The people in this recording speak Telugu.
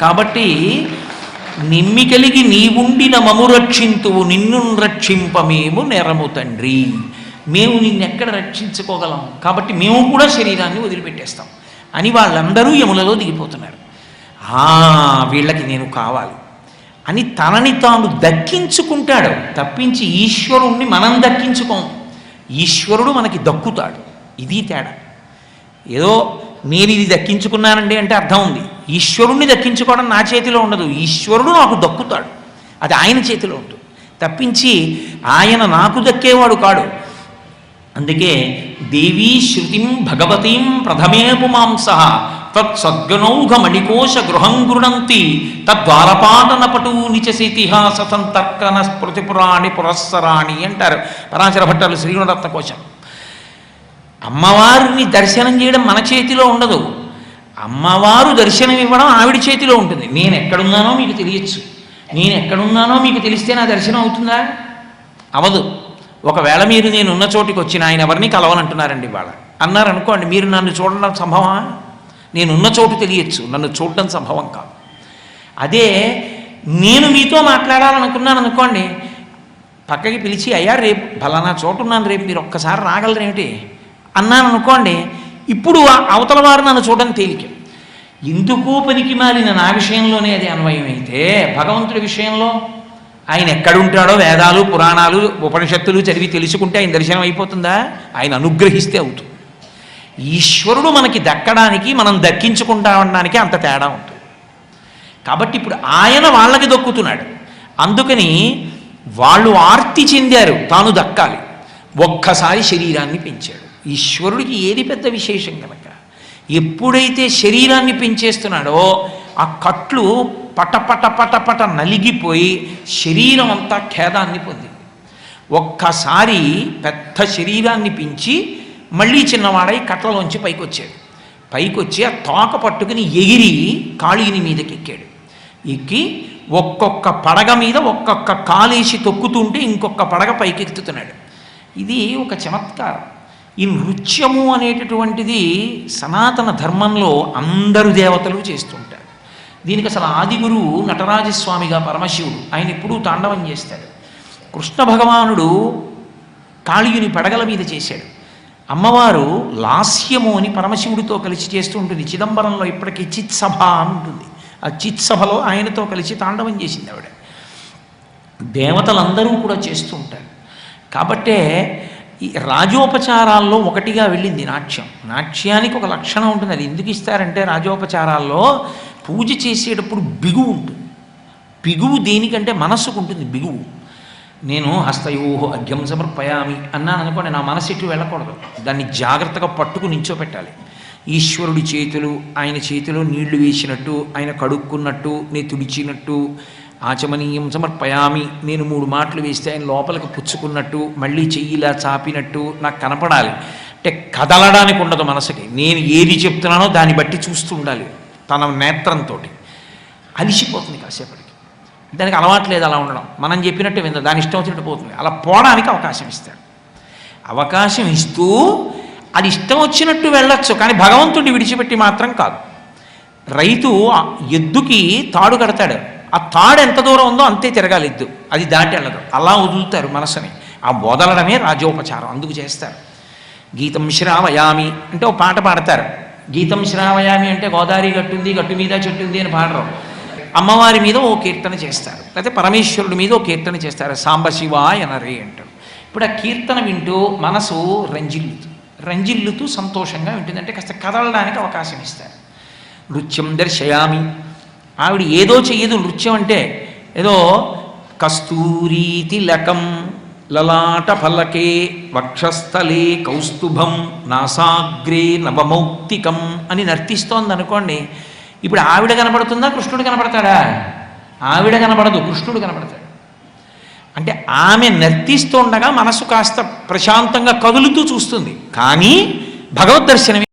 కాబట్టి నిమ్మి కలిగి నీవుండిన మము రక్షింతువు నిన్ను రక్షింపమేము నెరము తండ్రి. మేము నిన్నెక్కడ రక్షించుకోగలం? కాబట్టి మేము కూడా శరీరాన్ని వదిలిపెట్టేస్తాం. అని వాళ్ళందరూ యములలో దిగిపోతున్నారు. ఆ వీళ్ళకి నేను కావాలి. అని తనని తాను దక్కించుకుంటాడు. తప్పించి ఈశ్వరుణ్ణి మనం దక్కించుకోం. ఈశ్వరుడు మనకి దక్కుతాడు. ఇది తేడా. ఏదో నేను ఇది దక్కించుకున్నానండి అంటే అర్థం ఉంది. ఈశ్వరుణ్ణి దక్కించుకోవడం నా చేతిలో ఉండదు. ఈశ్వరుడు నాకు దక్కుతాడు. అది ఆయన చేతిలో ఉంటుంది. తప్పించి ఆయన నాకు దక్కేవాడు కాడు. అందుకే దేవీ శృతిం భగవతీం ప్రథమే పుమాంస తత్సద్గనౌఘ మణికోశ గృహం గృణంతి తద్వారపాటన పటూ నిచసితిహాస సంతర్కన స్మృతిపురాణి పురస్సరాణి అంటారు. పరాశర భట్టాలు శ్రీగుణరత్న కోశం. అమ్మవారిని దర్శనం చేయడం మన చేతిలో ఉండదు. అమ్మవారు దర్శనం ఇవ్వడం ఆవిడ చేతిలో ఉంటుంది. నేను ఎక్కడున్నానో మీకు తెలియచ్చు. నేను ఎక్కడున్నానో మీకు తెలిస్తే నా దర్శనం అవుతుందా? అవదు. ఒకవేళ మీరు నేను ఉన్న చోటికి వచ్చిన ఆయన ఎవరిని కలవనంటున్నారండి ఇవాళ. అన్నారు అనుకోండి మీరు నన్ను చూడడం సంభవమా? నేను ఉన్న చోటు తెలియచ్చు. నన్ను చూడడం సంభవం కాదు. అదే నేను మీతో మాట్లాడాలనుకున్నాను అనుకోండి పక్కకి పిలిచి అయ్యా రేపు ఫలానా చోటు ఉన్నాను రేపు మీరు ఒక్కసారి రాగలరేమిటి? అన్నాను అనుకోండి ఇప్పుడు అవతల వారు నన్ను చూడడం తేలిక. ఎందుకు పనికి మాలిన నా విషయంలోనే అది అన్వయం అయితే భగవంతుడి విషయంలో ఆయన ఎక్కడుంటాడో వేదాలు పురాణాలు ఉపనిషత్తులు చదివి తెలుసుకుంటే ఆయన దర్శనం అయిపోతుందా? ఆయన అనుగ్రహిస్తే అవుతుంది. ఈశ్వరుడు మనకి దక్కడానికి మనం దక్కించుకుంటా ఉండడానికి అంత తేడా ఉంటుంది. కాబట్టి ఇప్పుడు ఆయన వాళ్ళకి దొక్కుతున్నాడు. అందుకని వాళ్ళు ఆర్తి చెందారు తాను దక్కాలి. ఒక్కసారి శరీరాన్ని పెంచాడు. ఈశ్వరుడికి ఏది పెద్ద విశేషం కనుక ఎప్పుడైతే శరీరాన్ని పెంచేస్తున్నాడో ఆ కట్లు పట పట పట పట నలిగిపోయి శరీరం అంతా ఖేదాన్ని పొందింది. ఒక్కసారి పెద్ద శరీరాన్ని పెంచి మళ్ళీ చిన్నవాడై కట్లలోంచి పైకి వచ్చాడు పైకి వచ్చి ఆ తోక పట్టుకుని ఎగిరి కాళీని మీదకి ఎక్కాడు ఎక్కి ఒక్కొక్క పడగ మీద ఒక్కొక్క కాలేసి తొక్కుతుంటే ఇంకొక పడగ పైకెక్కుతున్నాడు ఇది ఒక చమత్కారం. ఈ నృత్యము అనేటటువంటిది సనాతన ధర్మంలో అందరు దేవతలు చేస్తుంటారు. దీనికి అసలు ఆదిగురు నటరాజస్వామిగా పరమశివుడు ఆయన ఎప్పుడూ తాండవం చేస్తాడు. కృష్ణ భగవానుడు కాళీయుని పడగల మీద చేశాడు. అమ్మవారు లాస్యము అని పరమశివుడితో కలిసి చేస్తూ ఉంటుంది. చిదంబరంలో ఇప్పటికీ చిత్సభ అని ఉంటుంది. ఆ చిత్సభలో ఆయనతో కలిసి తాండవం చేసింది ఆవిడ. దేవతలందరూ కూడా చేస్తూ ఉంటారు. కాబట్టే ఈ రాజోపచారాల్లో ఒకటిగా వెళ్ళింది నాట్యం. నాట్యానికి ఒక లక్షణం ఉంటుంది. అది ఎందుకు ఇస్తారంటే రాజోపచారాల్లో పూజ చేసేటప్పుడు బిగువు ఉంటుంది. బిగువు దేనికంటే మనస్సుకు ఉంటుంది. బిగువు. నేను హస్తయోహో అర్ఘ్యం సమర్పయామి అన్నాను అనుకోండి నా మనసు ఇటు వెళ్ళకూడదు. దాన్ని జాగ్రత్తగా పట్టుకు నించోపెట్టాలి. ఈశ్వరుడి చేతులు ఆయన చేతిలో నీళ్ళు వేసినట్టు ఆయన కడుక్కున్నట్టు నేను తుడిచినట్టు ఆచమనీయం సమర్పయామి. నేను మూడు మాటలు వేస్తే ఆయన లోపలికి పుచ్చుకున్నట్టు మళ్ళీ చెయ్యిలా చాపినట్టు నాకు కనపడాలి. అంటే కదలడానికి ఉండదు మనసుకి. నేను ఏది చెప్తున్నానో దాన్ని బట్టి చూస్తూ ఉండాలి తన నేత్రంతో అలిసిపోతుంది కాసేపటికి. దానికి అలవాటు లేదు అలా ఉండడం. మనం చెప్పినట్టు వింద. దాని ఇష్టం వచ్చినట్టు పోతుంది. అలా పోవడానికి అవకాశం ఇస్తాడు. అవకాశం ఇస్తూ అది ఇష్టం వచ్చినట్టు వెళ్ళొచ్చు కానీ భగవంతుడిని విడిచిపెట్టి మాత్రం కాదు. రైతు ఎద్దుకి తాడు కడతాడు. ఆ తాడు ఎంత దూరం ఉందో అంతే తిరగాలిద్దు. అది దాటి వెళ్ళదు. అలా వదులుతారు మనసుని. ఆ వదలడమే రాజోపచారం అందుకు చేస్తారు. గీతం శ్రావయామి అంటే ఒక పాట పాడతారు. గీతం శ్రావయామి అంటే గోదావరి గట్టుంది గట్టు మీద చెట్టుంది అని పాడరు. అమ్మవారి మీద ఓ కీర్తన చేస్తారు. లేకపోతే పరమేశ్వరుడి మీద ఓ కీర్తన చేస్తారు. సాంబశివాయ నరే అంటారు. ఇప్పుడు ఆ కీర్తన వింటూ మనసు రంజిల్లుతూ. రంజిల్లుతూ సంతోషంగా ఉంటుంది అంటే కాస్త కదలడానికి అవకాశం ఇస్తారు. నృత్యం దర్శయామి. ఆవిడ ఏదో చెయ్యదు నృత్యం అంటే ఏదో కస్తూరీ తిలకం లలాట ఫలకే వక్షస్థలే కౌస్తుభం నాసాగ్రే నవమౌక్తికం అని నర్తిస్తోంది అనుకోండి ఇప్పుడు ఆవిడ కనపడుతుందా కృష్ణుడు కనపడతాడా? ఆవిడ కనపడదు కృష్ణుడు కనపడతాడు. అంటే ఆమె నర్తిస్తుండగా మనసు కాస్త ప్రశాంతంగా కదులుతూ చూస్తుంది. కానీ భగవద్ దర్శనమే